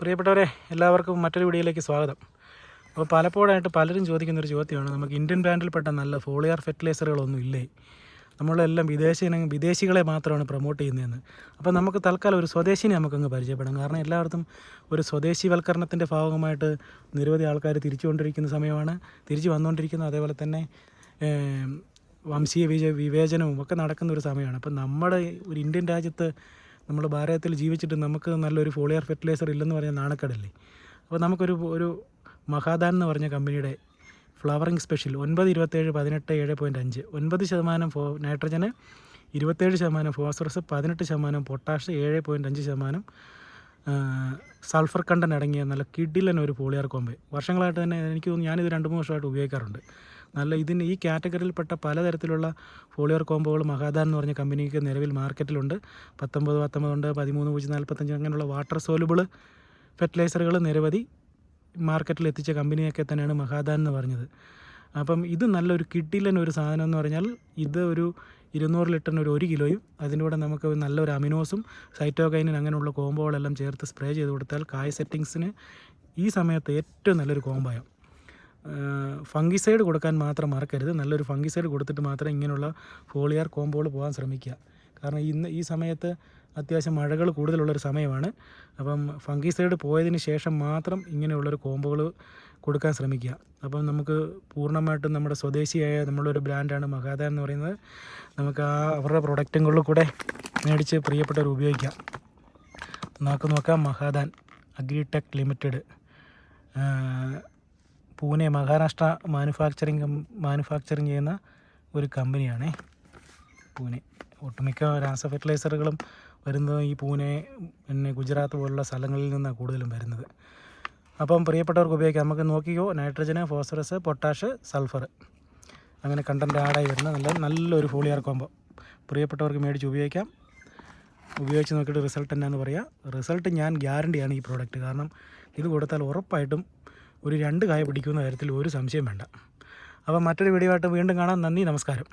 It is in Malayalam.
പ്രിയപ്പെട്ടവരെ എല്ലാവർക്കും മറ്റൊരു വീഡിയോയിലേക്ക് സ്വാഗതം. അപ്പോൾ പലപ്പോഴായിട്ട് പലരും ചോദിക്കുന്ന ഒരു ചോദ്യമാണ്. നമുക്ക് ഇന്ത്യൻ ബ്രാൻഡിൽ ബ്രാൻഡിൽപ്പെട്ട നല്ല ഫോളിയർ ഫെർട്ടിലൈസറുകളൊന്നും ഇല്ലേ? നമ്മളെല്ലാം വിദേശ വിദേശികളെ മാത്രമാണ് പ്രൊമോട്ട് ചെയ്യുന്നതെന്ന്. അപ്പോൾ നമുക്ക് തൽക്കാലം ഒരു സ്വദേശിനെ നമുക്കങ്ങ് പരിചയപ്പെടാം. കാരണം എല്ലായിടത്തും ഒരു സ്വദേശിവൽക്കരണത്തിന്റെ ഭാഗമായിട്ട് നിരവധി ആൾക്കാർ തിരിച്ചുകൊണ്ടിരിക്കുന്ന സമയമാണ്. തിരിച്ചു വന്നുകൊണ്ടിരിക്കുന്നത് അതേപോലെ തന്നെ വംശീയ വിജ വിവേചനവും ഒക്കെ നടക്കുന്ന ഒരു സമയമാണ്. അപ്പം നമ്മുടെ ഒരു ഇന്ത്യൻ രാജ്യത്ത് നമ്മൾ ഭാരതത്തിൽ ജീവിച്ചിട്ട് നമുക്ക് നല്ലൊരു ഫോളിയർ ഫെർട്ടിലൈസർ ഇല്ലെന്ന് പറഞ്ഞാൽ നാണക്കടല്ലേ? അപ്പോൾ നമുക്കൊരു ഒരു മഹാദാൻ എന്ന് പറഞ്ഞ കമ്പനിയുടെ ഫ്ലവറിങ് സ്പെഷ്യൽ ഒൻപത് ഇരുപത്തേഴ് പതിനെട്ട് ഏഴ് പോയിന്റ് അഞ്ച്. ഒൻപത് ശതമാനം ഫോ നൈട്രജന് ഇരുപത്തേഴ് ശതമാനം ഫോസ്ഫറസ് പതിനെട്ട് ശതമാനം പൊട്ടാഷ് ഏഴ് പോയിന്റ് അഞ്ച് ശതമാനം സൾഫർ കണ്ടൻ അടങ്ങിയ നല്ല കിഡിലൻ ഒരു പോളിയാർ കോമ്പ് വർഷങ്ങളായിട്ട് തന്നെ എനിക്ക് തോന്നുന്നു ഞാനിത് രണ്ട് മൂന്ന് വർഷമായിട്ട് ഉപയോഗിക്കാറുണ്ട്. നല്ല ഇതിന് ഈ കാറ്റഗറിയിൽപ്പെട്ട പലതരത്തിലുള്ള ഫോളിയർ കോമ്പോകൾ മഹാദാൻ എന്ന് പറഞ്ഞ കമ്പനിക്ക് നിലവിൽ മാർക്കറ്റിലുണ്ട്. പത്തൊമ്പത് പത്തൊമ്പതുണ്ട് പതിമൂന്ന് പൂജ്യം നാൽപ്പത്തഞ്ച് അങ്ങനെയുള്ള വാട്ടർ സോലുബിൾ ഫെർട്ടിലൈസറുകൾ നിരവധി മാർക്കറ്റിൽ എത്തിച്ച കമ്പനിയൊക്കെ തന്നെയാണ് മഹാദാൻ എന്ന് പറഞ്ഞത്. അപ്പം ഇത് നല്ലൊരു ഒരു സാധനം എന്ന് പറഞ്ഞാൽ ഇത് ഒരു ഇരുന്നൂറ് ലിറ്ററിന് ഒരു ഒരു കിലോയും അതിന്റെ കൂടെ നമുക്ക് നല്ലൊരു അമിനോസും സൈറ്റോകൈനിൻ അങ്ങനെയുള്ള കോമ്പോകളെല്ലാം ചേർത്ത് സ്പ്രേ ചെയ്ത് കൊടുത്താൽ കായ് സെറ്റിങ്സിന് ഈ സമയത്ത് ഏറ്റവും നല്ലൊരു കോമ്പായം. ഫംഗിസൈഡ് കൊടുക്കാൻ മാത്രം മറക്കരുത്. നല്ലൊരു ഫംഗിസൈഡ് കൊടുത്തിട്ട് മാത്രം ഇങ്ങനെയുള്ള ഫോളിയാർ കോമ്പോകൾ പോകാൻ ശ്രമിക്കുക. കാരണം ഇന്ന് ഈ സമയത്ത് അത്യാവശ്യം മഴകൾ കൂടുതലുള്ളൊരു സമയമാണ്. അപ്പം ഫംഗിസൈഡ് പോയതിന് ശേഷം മാത്രം ഇങ്ങനെയുള്ളൊരു കോമ്പുകൾ കൊടുക്കാൻ ശ്രമിക്കുക. അപ്പം നമുക്ക് പൂർണമായിട്ടും നമ്മുടെ സ്വദേശിയായ നമ്മളൊരു ബ്രാൻഡാണ് മഹാദ എന്ന് പറയുന്നത്. നമുക്ക് ആ അവരുടെ പ്രൊഡക്റ്റുകളിൽ കൂടെ മേടിച്ച് പ്രിയപ്പെട്ടവർ ഉപയോഗിക്കാം. നമുക്ക് നോക്കാം Mahadhan agritech limited. Pune Maharashtra manufacturing manufacturing ചെയ്യുന്ന ഒരു കമ്പനിയാണേ പൂനെ. ഒട്ടുമിക്ക രാസ ഫെർട്ടിലൈസറുകളും വരുന്നത് ഈ പൂനെ പിന്നെ ഗുജറാത്ത് പോലുള്ള സ്ഥലങ്ങളിൽ നിന്നാണ് കൂടുതലും വരുന്നത്. അപ്പം പ്രിയപ്പെട്ടവർക്ക് ഉപയോഗിക്കാം. നമുക്ക് നോക്കിയോ നൈട്രജന് ഫോസ്ഫറസ് പൊട്ടാഷ് സൾഫർ. അങ്ങനെ കണ്ടന്റ് ആഡായി വരുന്ന നല്ല നല്ലൊരു ഫോളിയർ കോമ്പോ പ്രിയപ്പെട്ടവർക്ക് മേടിച്ച് ഉപയോഗിക്കാം. ഉപയോഗിച്ച് നോക്കിയിട്ട് റിസൾട്ട് എന്നാന്ന് പറയാം. റിസൾട്ട് ഞാൻ ഗ്യാരണ്ടിയാണ് ഈ പ്രോഡക്റ്റ് കാരണം ഇത് കൊടുത്താൽ ഉറപ്പായിട്ടും ഒരു രണ്ട് കായ പിടിക്കുന്ന കാര്യത്തിൽ ഒരു സംശയം വേണ്ട. അപ്പോൾ മറ്റൊരു വീഡിയോ ആയിട്ട് വീണ്ടും കാണാം. നന്ദി നമസ്കാരം.